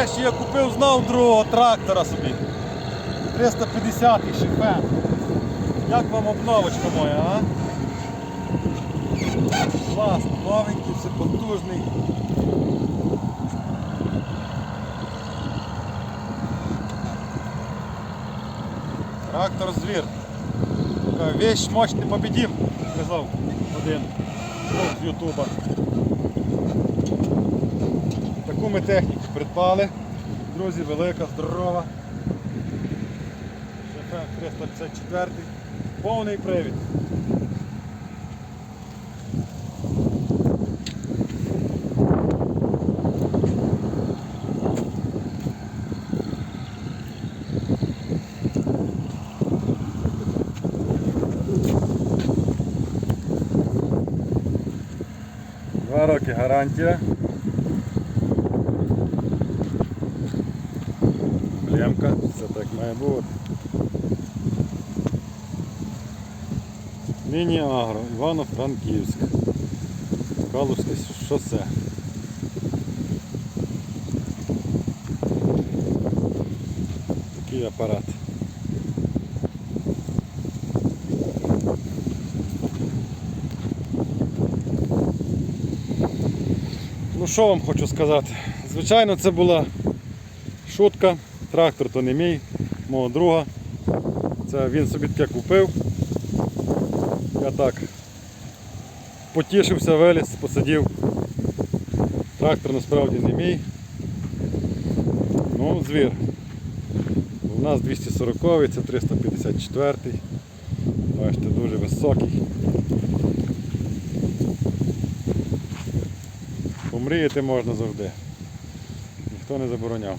Нарешті я купив знов другого трактора собі. 350 шифен. Як вам обновочка моя, а? Класно, новенький, все потужний. Трактор звір. Така вещь мощь не победим, сказав один з Ютуба. Ми техніку придбали. Друзі, велика, здорова. Шефен 354. Повний привід. Два роки гарантія. Племка, все так має бути. Міні-агро, Івано-Франківськ. Калужське шосе. Такий апарат. Ну що вам хочу сказати? Звичайно, це була шутка. Трактор то не мій, мого друга. Це він собі таке купив. Я так потішився, виліз, посидів. Трактор насправді не мій. Ну, звір. У нас 240 це 354 Бачите, дуже високий. Помріяти можна завжди. Ніхто не забороняв.